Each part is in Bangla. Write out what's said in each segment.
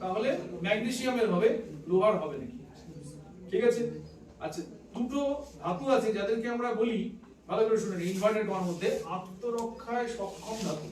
তাহলে ম্যাগনেসিয়ামের হবে, লোহার হবে নাকি? ঠিক আছে? আচ্ছা দুটো ধাতু আছে যাদেরকে আমরা বলি, ভালো করে শুনে ইনভার্টেড করার মধ্যে আত্মরক্ষায় সক্ষম ধাতু।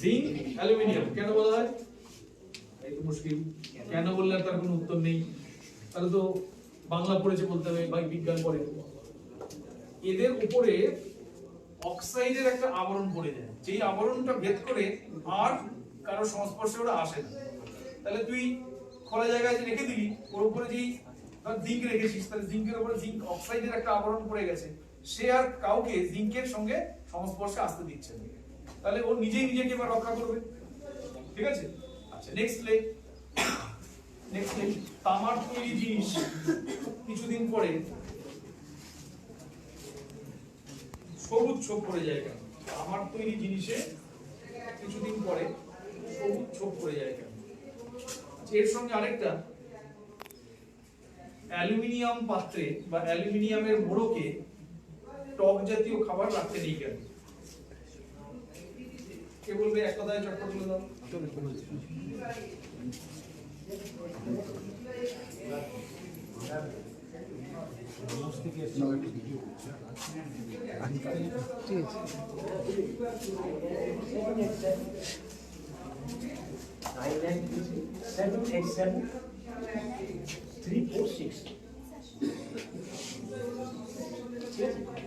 জিঙ্ক অ্যালুমিনিয়াম কেন বলা হয়? এই তো মুশকিল। কেন বললে তার কোনো উত্তর নেই? তাহলে তো বাংলা পড়েছে বলতে হবে, বা বিজ্ঞান পড়ে। এদের উপরে অক্সাইডের একটা আবরণ পড়ে যায়। যেই আবরণটা ভেদ করে আর কারও সংস্পর্শে ওরা আসে না। তাহলে তুই খোলা জায়গায় রেখে দিলি, ওর উপরে যেই ধর জিঙ্ক রেখেছিস, তাহলে জিঙ্কের উপরে জিঙ্ক অক্সাইডের একটা আবরণ পড়ে গেছে। সে আর কাউকে জিঙ্কের সঙ্গে সংস্পর্শে আসতে দিচ্ছে না। তাহলে ও নিজেই নিজেকে এবার রক্ষা করবে। ঠিক আছে? আচ্ছা নেক্সট লে নেক্সট লে তামার তৈরি জিনিস কিছুদিন পরে সবুজ ছোপ পড়ে যায় কেন? আমার তৈরি জিনিসে কিছুদিন পরে সবুজ ছোপ পড়ে যায় কেন? এর সঙ্গে আরেকটা। অ্যালুমিনিয়াম পাত্রে বা অ্যালুমিনিয়ামের মোড়কে টক জাতীয় খাবার রাখতে নেই কেন? কে বলবে? এক কথায় চটপট বলে দাও। Nine seven eight seven three four six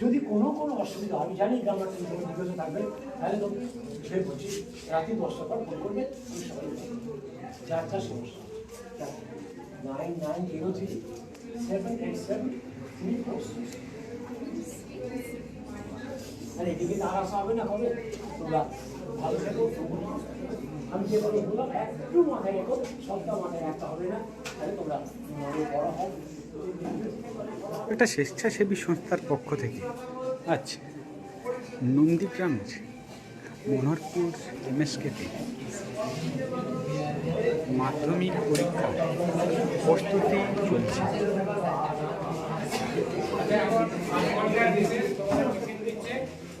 যদি কোনো কোনো অসুবিধা আমি জানি গ্রামার কোনো জিজ্ঞাসা থাকবে, তাহলে তো সে বলছি রাতে দশটার পর ফোন করবে, আমি সবাই সমস্যা। Nine nine zero three seven seven three four six. এদিকে আর আসা হবে না কবে? তোমরা ভালো থেকো আমি যে কথা বললাম একটু মাথায় রেখো সবটা মাথায় রাখতে হবে না। তাহলে তোমরা মনে বড় হও। একটা স্বেচ্ছাসেবী সংস্থার পক্ষ থেকে। আচ্ছা। নন্দীগ্রামের মনোহরপুর এমএসকেতে মাধ্যমিক পরীক্ষা প্রস্তুতি চলছে।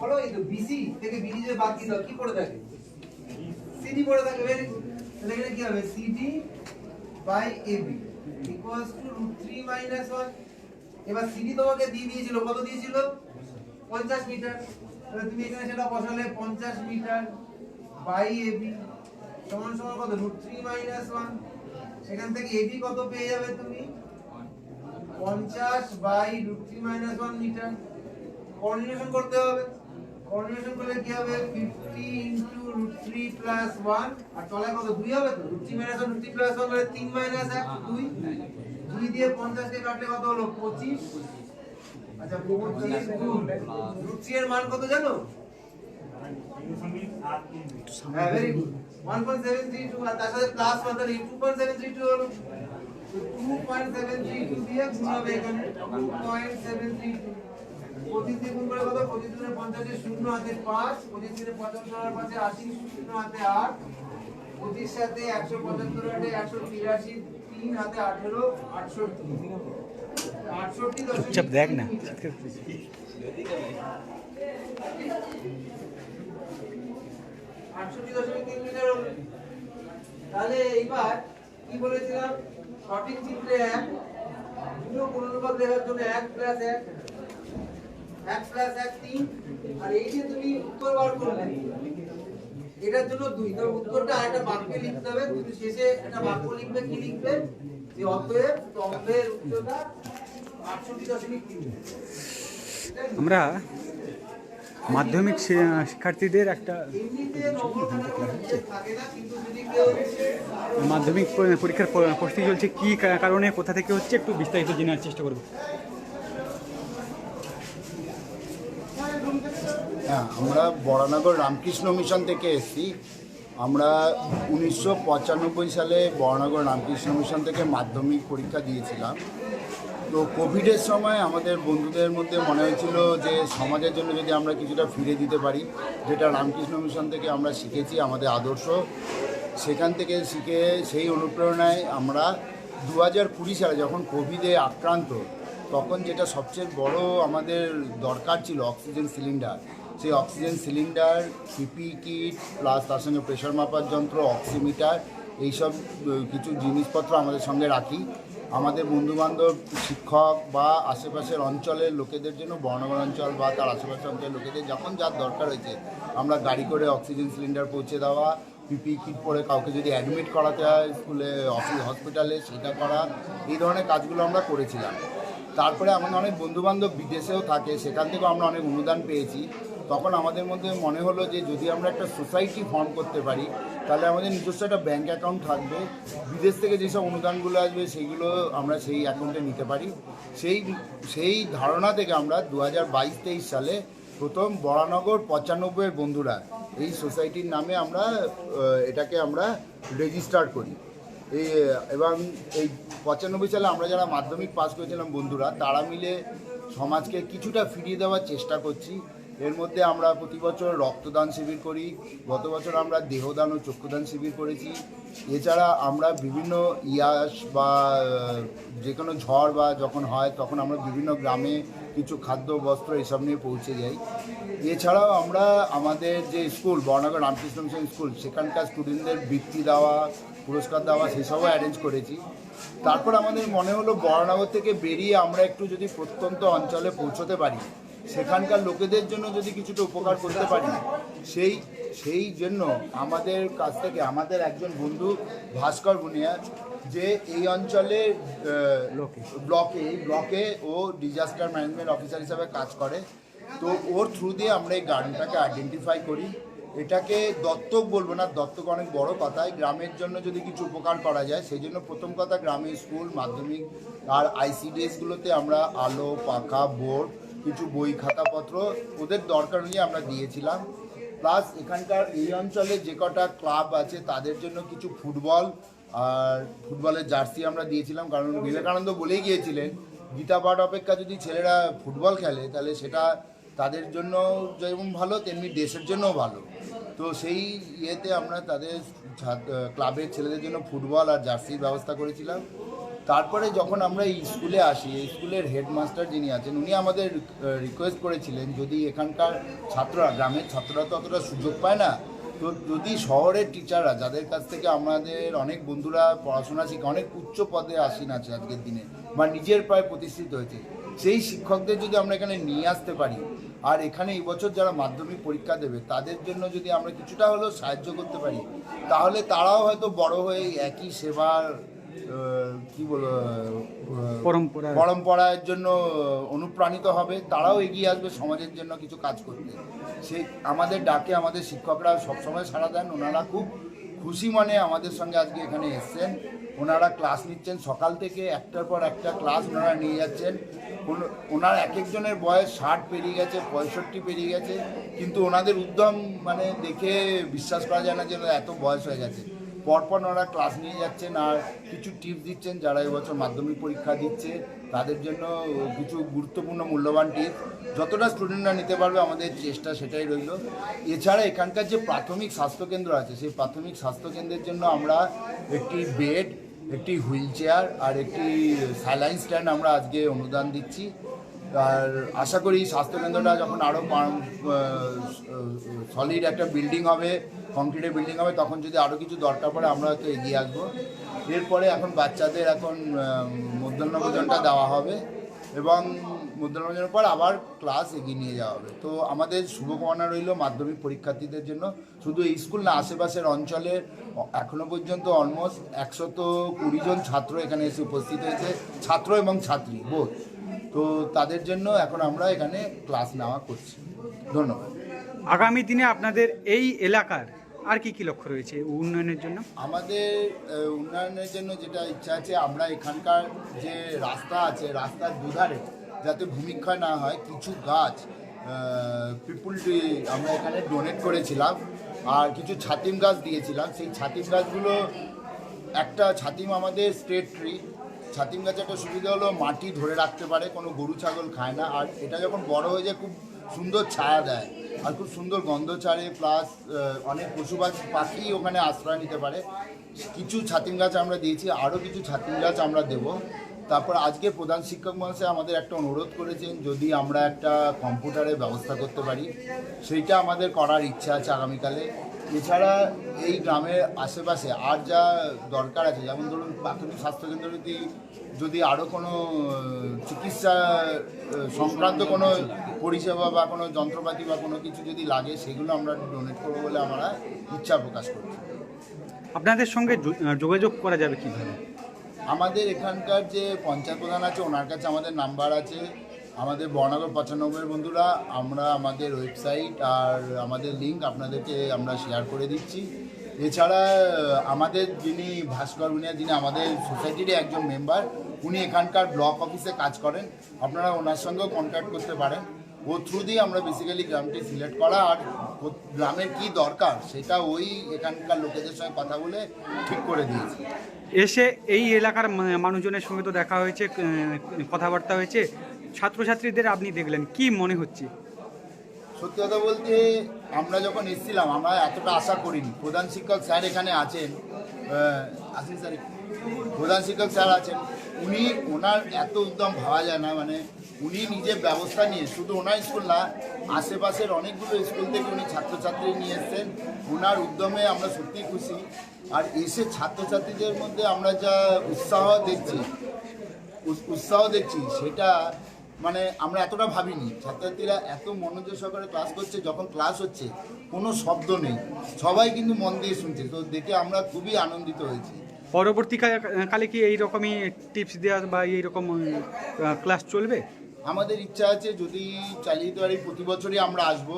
বলো, এই তো বিসি থেকে বিজি যে বাদ দিয়ে দাও কি পড়ে থাকে? সিডি পড়ে থাকে ভেরি তাহলে এখানে কি হবে? CD by AB equals to root three minus one এবার সিডি তোমাকে দিয়ে দিয়েছিল, কত দিয়েছিল? পঞ্চাশ মিটার। তাহলে তুমি এখানে সেটা বসালে পঞ্চাশ মিটার বাই এবি সমান সমান কত? রুট থ্রি মাইনাস ওয়ান সেখান থেকে এবি কত পেয়ে যাবে তুমি? পঞ্চাশ by root three minus one meter coordination করতে হবে। কোঅর্ডিনেশন করলে কি হবে? Fifty into root three plus one আর তলায় কত? দুই হবে তো? Root three minus one root three plus one করে তিন মাইনাস এক, দুই। দুই দিয়ে পঞ্চাশকে কাটলে কত হলো? পঁচিশ। আচ্ছা পঁচিশ গুণ। রুট থ্রি এর মান কত জানো? ভেরি গুড 1.732 আর তার সাথে প্লাস তাহলে 2.732 হলো। 2.732 দিয়ে গুণ হবে এখানে। 2.732 পঁচিশ দিয়ে গুণ করে কত? পঁচিশ দুগুণে পঞ্চাশে শূন্য হাতে পাঁচ পঁচিশ দিনে পঁচাত্তর আর পাঁচে আশি শূন্য হাতে আট পঁচিশ সাথে একশো পঁচাত্তর হাতে একশো তিরাশি তিন হাতে আঠেরো আটষট্টি। আটষট্টি চুপচাপ দেখ না। আটষট্টি দশমিক তিন মিটার তাহলে এইবার কি বলেছিলাম? সঠিক চিত্রে এক দুটো অনুপাত দেখার জন্য এক প্লাস এক এক প্লাস এক তিন আর এই যে তুমি উত্তর বার করলে এটার জন্য দুই উত্তরটা একটা বাক্যে লিখতে হবে তুমি শেষে একটা বাক্য লিখবে কি লিখবে? যে অতএব স্তম্ভের উচ্চতা আটষট্টি দশমিক তিন। আমরা মাধ্যমিক শিক্ষার্থীদের একটা কেউ মাধ্যমিক পরীক্ষার প্রস্তুতি চলছে কী কারণে কোথা থেকে হচ্ছে একটু বিস্তারিত জেনার চেষ্টা করব। হ্যাঁ আমরা বরানগর রামকৃষ্ণ মিশন থেকে এসেছি। আমরা উনিশশো পঁচানব্বই সালে বর্ণনগর রামকৃষ্ণ মিশন থেকে মাধ্যমিক পরীক্ষা দিয়েছিলাম। তো কোভিডের সময় আমাদের বন্ধুদের মধ্যে মনে হয়েছিল যে সমাজের জন্য যদি আমরা কিছুটা ফিরে দিতে পারি, যেটা রামকৃষ্ণ মিশন থেকে আমরা শিখেছি, আমাদের আদর্শ। সেখান থেকে শিখে সেই অনুপ্রেরণায় আমরা দু হাজার কুড়ি সালে যখন কোভিডে আক্রান্ত, তখন যেটা সবচেয়ে বড় আমাদের দরকার ছিল অক্সিজেন সিলিন্ডার। সেই oxygen cylinder PP kit plus তার সঙ্গে প্রেশার মাপার যন্ত্র অক্সিমিটার এইসব কিছু জিনিসপত্র আমাদের সঙ্গে রাখি। আমাদের বন্ধুবান্ধব, শিক্ষক বা আশেপাশের অঞ্চলের লোকেদের জন্য বর্ণগর অঞ্চল বা তার আশেপাশের অঞ্চলের লোকেদের যখন যার দরকার হয়েছে, আমরা গাড়ি করে অক্সিজেন সিলিন্ডার পৌঁছে দেওয়া, পিপি কিট পরে কাউকে যদি অ্যাডমিট করাতে হয় স্কুলে হসপিটালে সেটা করা, এই ধরনের কাজগুলো আমরা করেছিলাম। তারপরে আমাদের অনেক বন্ধুবান্ধব বিদেশেও থাকে, সেখান থেকেও আমরা অনেক অনুদান পেয়েছি। তখন আমাদের মধ্যে মনে হলো যে যদি আমরা একটা সোসাইটি ফর্ম করতে পারি, তাহলে আমাদের নিজস্ব একটা ব্যাঙ্ক অ্যাকাউন্ট থাকবে। বিদেশ থেকে যেসব অনুদানগুলো আসবে সেইগুলো আমরা সেই অ্যাকাউন্টে নিতে পারি। সেই সেই ধারণা থেকে আমরা দু হাজার বাইশ তেইশ সালে প্রথম বরানগর পঁচানব্বইয়ের বন্ধুরা, এই সোসাইটির নামে আমরা এটাকে আমরা রেজিস্টার করি। এই, এবং এই পঁচানব্বই সালে আমরা যারা মাধ্যমিক পাস করেছিলাম বন্ধুরা, তারা মিলে সমাজকে কিছুটা ফিরিয়ে দেওয়ার চেষ্টা করছি। এর মধ্যে আমরা প্রতি বছর রক্তদান শিবির করি। গত বছর আমরা দেহদান ও চক্ষুদান শিবির করেছি। এছাড়া আমরা বিভিন্ন ইয়াস বা যে কোনো ঝড় বা যখন হয়, তখন আমরা বিভিন্ন গ্রামে কিছু খাদ্য, বস্ত্র এসব নিয়ে পৌঁছে যাই। এছাড়াও আমরা আমাদের যে school, Baranagar Ramakrishna Mission school, সেখানকার স্টুডেন্টদের বৃত্তি দেওয়া, পুরস্কার দেওয়া, সেসবও অ্যারেঞ্জ করেছি। তারপর আমাদের মনে হলো বরানগর থেকে বেরিয়ে আমরা একটু যদি প্রত্যন্ত অঞ্চলে পৌঁছতে পারি সেখানকার লোকেদের জন্য যদি কিছুটা উপকার করতে পারি সেই সেই জন্য আমাদের কাছ থেকে আমাদের একজন বন্ধু ভাস্কর বুনিয়া যে এই অঞ্চলে ব্লকে এই ব্লকে ও ডিজাস্টার ম্যানেজমেন্ট অফিসার হিসাবে কাজ করে তো ওর থ্রু দিয়ে আমরা এই গার্ডেনটাকে আইডেন্টিফাই করি। এটাকে দত্তক বলব না, দত্তক অনেক বড় কথাই গ্রামের জন্য যদি কিছু উপকার করা যায়, সেই জন্য প্রথম কথা গ্রামের স্কুল, মাধ্যমিক আর আইসিডিএসগুলোতে আমরা আলো, পাখা, বোর্ড, কিছু বই, খাতাপত্র ওদের দরকার অনুযায়ী আমরা দিয়েছিলাম। প্লাস এখানকার এই অঞ্চলে যে কটা ক্লাব আছে, তাদের জন্য কিছু ফুটবল আর ফুটবলের জার্সি আমরা দিয়েছিলাম। কারণ বিবেকানন্দ বলেই গিয়েছিলেন, গীতা পাঠ অপেক্ষা যদি ছেলেরা ফুটবল খেলে, তাহলে সেটা তাদের জন্য যেমন ভালো, তেমনি দেশের জন্যও ভালো। তো সেই ইয়েতে আমরা তাদের ক্লাবের ছেলেদের জন্য ফুটবল আর জার্সির ব্যবস্থা করেছিলাম। তারপরে যখন আমরা এই স্কুলে আসি, এই স্কুলের হেডমাস্টার যিনি আছেন, উনি আমাদের রিকোয়েস্ট করেছিলেন যদি এখানকার ছাত্ররা, গ্রামের ছাত্ররা তো অতটা সুযোগ পায় না, তো যদি শহরের টিচাররা, যাদের কাছ থেকে আমাদের অনেক বন্ধুরা পড়াশোনা শিখে, অনেক উচ্চ পদে আসীন আছে আজকের দিনে, বা নিজের পায়ে প্রতিষ্ঠিত হয়েছে সেই শিক্ষকদের যদি আমরা এখানে নিয়ে আসতে পারি আর এখানে এই বছর যারা মাধ্যমিক পরীক্ষা দেবে তাদের জন্য যদি আমরা কিছুটা হলেও সাহায্য করতে পারি তাহলে তারাও হয়তো বড় হয়ে একই সেবার কি বলব পরম্পরা। পরম্পরার জন্য অনুপ্রাণিত হবে তারাও এগিয়ে আসবে সমাজের জন্য কিছু কাজ করতে সেই আমাদের ডাকে আমাদের শিক্ষকরা সবসময় সাড়া দেন ওনারা খুব খুশি মনে আমাদের সঙ্গে আজকে এখানে এসছেন ওনারা ক্লাস নিচ্ছেন, সকাল থেকে একটার পর একটা ক্লাস ওনারা নিয়ে যাচ্ছেন। ওন- ওনার এক একজনের বয়স ষাট পেরিয়ে গেছে, পঁয়ষট্টি পেরিয়ে গেছে, কিন্তু ওনাদের উদ্যম মানে দেখে বিশ্বাস করা যায় না যে এত বয়স হয়ে গেছে। পরপর ওনারা ক্লাস নিয়ে যাচ্ছেন আর কিছু টিপস দিচ্ছেন যারা এবছর মাধ্যমিক পরীক্ষা দিচ্ছে, তাদের জন্য কিছু গুরুত্বপূর্ণ মূল্যবান টিপস। যতটা স্টুডেন্টরা নিতে পারবে আমাদের চেষ্টা সেটাই রইল। এছাড়া এখানকার যে প্রাথমিক স্বাস্থ্যকেন্দ্র আছে, সেই প্রাথমিক স্বাস্থ্যকেন্দ্রের জন্য আমরা একটি বেড একটি হুইল চেয়ার আর একটি স্যালাইন স্ট্যান্ড আমরা আজকে অনুদান দিচ্ছি। আর আশা করি স্বাস্থ্যকেন্দ্রটা যখন আরও সলিড একটা বিল্ডিং হবে কংক্রিটের বিল্ডিং হবে, তখন যদি আরও কিছু দরকার পড়ে আমরা হয়তো এগিয়ে আসব। এরপরে এখন বাচ্চাদের এখন মধ্যাহ্ন ভোজনটা দেওয়া হবে এবং মধ্যাহ্ন পর আবার ক্লাস এগিয়ে নিয়ে যাওয়া হবে। তো আমাদের শুভকামনা রইল মাধ্যমিক পরীক্ষার্থীদের জন্য। শুধু এই স্কুল না আশেপাশের অঞ্চলের এখনও পর্যন্ত অলমোস্ট একশত কুড়ি জন ছাত্র এখানে এসে উপস্থিত হয়েছে ছাত্র এবং ছাত্রী বোধ তো তাদের জন্য এখন আমরা এখানে ক্লাস নেওয়া করছি। ধন্যবাদ। আগামী দিনে আপনাদের এই এলাকার আর কি কি লক্ষ্য রয়েছে উন্নয়নের জন্য? আমাদের উন্নয়নের জন্য যেটা ইচ্ছা আছে আমরা এখানকার যে রাস্তা আছে রাস্তার দুধারে যাতে ভূমিক্ষয় না হয়, কিছু গাছ পিপুল ট্রি আমরা এখানে ডোনেট করেছিলাম, আর কিছু ছাতিম গাছ দিয়েছিলাম। সেই ছাতিম গাছগুলো, একটা ছাতিম আমাদের স্টেট ট্রি ছাতিম গাছে একটা সুবিধা হলো মাটি ধরে রাখতে পারে, কোনো গরু, ছাগল খায় না, আর এটা যখন বড় হয়ে যায়, খুব সুন্দর ছায়া দেয়, আর খুব সুন্দর গন্ধ ছাড়ে প্লাস অনেক পশু পাখি ওখানে আশ্রয় নিতে পারে। কিছু ছাতিম গাছ আমরা দিয়েছি আরও কিছু ছাতিম গাছ আমরা দেব। তারপর আজকে প্রধান শিক্ষক মহাশয় আমাদের একটা অনুরোধ করেছেন, যদি আমরা একটা কম্পিউটারের ব্যবস্থা করতে পারি, সেইটা আমাদের করার ইচ্ছা আছে আগামীকালে। এছাড়া এই গ্রামের আশেপাশে আর যা দরকার আছে, যেমন ধরুন প্রাথমিক স্বাস্থ্যকেন্দ্র যদি যদি আরও কোনো চিকিৎসা সংক্রান্ত কোনো পরিষেবা বা কোনো যন্ত্রপাতি বা কোনো কিছু যদি লাগে, সেগুলো আমরা ডোনেট করব বলে আমরা ইচ্ছা প্রকাশ করছি। আপনাদের সঙ্গে যোগাযোগ করা যাবে কীভাবে? আমাদের এখানকার যে পঞ্চায়েত প্রধান আছে, ওনার কাছে আমাদের নাম্বার আছে। আমাদের বর্ণাগর পঁচানব্বই বন্ধুরা, আমরা আমাদের ওয়েবসাইট আর আমাদের লিঙ্ক আপনাদেরকে আমরা শেয়ার করে দিচ্ছি। এছাড়া, আমাদের যিনি ভাস্কর ভুনিয়া যিনি আমাদের সোসাইটিরই একজন মেম্বার, উনি এখানকার ব্লক অফিসে কাজ করেন। আপনারা ওনার সঙ্গেও কন্ট্যাক্ট করতে পারেন। ও থ্রু দিয়ে আমরা বেসিক্যালি গ্রামটি সিলেক্ট করা আর গ্রামের কি দরকার সেটা ওই এখানকার লোকেদের সঙ্গে কথা বলে ঠিক করে দিয়েছি। এসে এই এলাকার মানুষজনের সঙ্গে তো দেখা হয়েছে কথাবার্তা হয়েছে। ছাত্রছাত্রীদের আপনি দেখলেন কি মনে হচ্ছে? সত্যি কথা বলতে আমরা যখন এসেছিলাম আমরা এতটা আশা করিনি। প্রধান শিক্ষক স্যার এখানে আছেন আসেন স্যার প্রধান শিক্ষক স্যার আছেন উনি ওনার এত উদ্যম ভাবা যায় না মানে উনি নিজে ব্যবস্থা নিয়ে, শুধু ওনার স্কুল না, আশেপাশের অনেকগুলো স্কুল থেকে উনি ছাত্রছাত্রী নিয়ে এসছেন। ওনার উদ্যমে আমরা সত্যিই খুশি। আর এসে ছাত্রছাত্রীদের মধ্যে আমরা যা উৎসাহ দেখছি, উৎ- উৎসাহ দেখছি, সেটা মানে আমরা এতটা ভাবিনি। ছাত্রছাত্রীরা এত মনোযোগ সহকারে ক্লাস করছে, যখন ক্লাস হচ্ছে, কোনো শব্দ নেই। সবাই কিন্তু মন দিয়ে শুনছে। তো দেখে আমরা খুবই আনন্দিত হয়েছি। পরবর্তীকালে কি এই রকমই টিপস দেওয়া বা এই রকম ক্লাস চলবে? আমাদের ইচ্ছা আছে যদি চালিয়ে দিতে পারি প্রতি বছরই আমরা আসব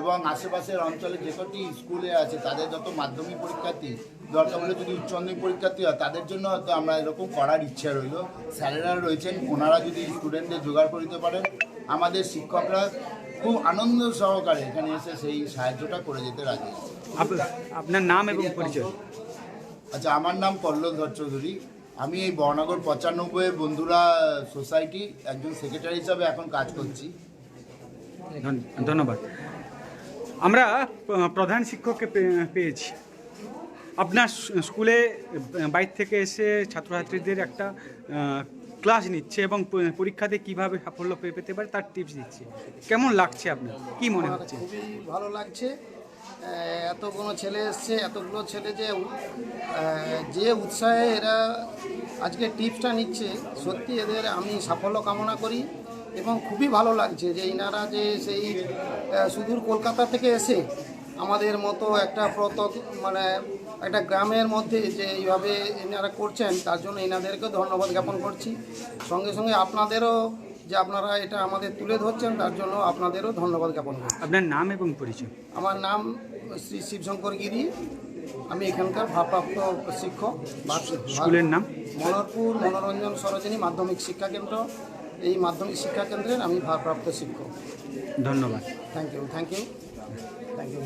এবং আশেপাশের অঞ্চলে যে কটি স্কুলে আছে তাদের যত মাধ্যমিক পরীক্ষার্থী দরকার হলে যদি উচ্চ মাধ্যমিক পরীক্ষার্থী হয় তাদের জন্য হয়তো আমরা এরকম করার ইচ্ছা রইল। স্যারেরা রয়েছেন ওনারা যদি স্টুডেন্টদের জোগাড় করে দিতে পারেন। আমাদের শিক্ষকরা খুব আনন্দ সহকারে এখানে এসে সেই সাহায্যটা করে যেতে রাজি। আপনার নাম এবং পরিচয়। আচ্ছা আমার নাম পল্লব ধর চৌধুরী। আমি এই বর্ণাগর পঁচানব্বই বন্ধুরা সোসাইটি একজন সেক্রেটারি হিসাবে এখন কাজ করছি। ধন্যবাদ। আমরা প্রধান শিক্ষককে পে- পেয়েছি। আপনার স্কুলে বাইর থেকে এসে ছাত্রছাত্রীদের একটা ক্লাস নিচ্ছে এবং পরীক্ষাতে কীভাবে সাফল্য পেয়ে পেতে পারে তার টিপস দিচ্ছে। কেমন লাগছে আপনার? কি মনে হচ্ছে? খুবই ভালো লাগছে। আহ, এতগুলো ছেলে এসছে এতগুলো ছেলে যে যে উৎসাহে এরা আজকে টিপসটা নিচ্ছে সত্যি এদের আমি সাফল্য কামনা করি এবং খুবই ভালো লাগছে যে ইনারা যে সেই সুদূর কলকাতা থেকে এসে আমাদের মতো একটা প্রত মানে একটা গ্রামের মধ্যে যে এইভাবে এনারা করছেন তার জন্য এনাদেরকেও ধন্যবাদ জ্ঞাপন করছি। সঙ্গে সঙ্গে আপনাদেরও যে আপনারা এটা আমাদের তুলে ধরছেন তার জন্য আপনাদেরও ধন্যবাদ জ্ঞাপন করছি। আপনার নাম এবং পরিচয়। আমার নাম শ্রী শিবশঙ্কর গিরি। আমি এখানকার ভারপ্রাপ্ত শিক্ষক স্কুলের নাম? মনোরপুর মনোরঞ্জন সরোজিনী মাধ্যমিক শিক্ষা কেন্দ্র। এই মাধ্যমিক শিক্ষা কেন্দ্রের আমি ভারপ্রাপ্ত শিক্ষক। ধন্যবাদ। Thank you thank you thank you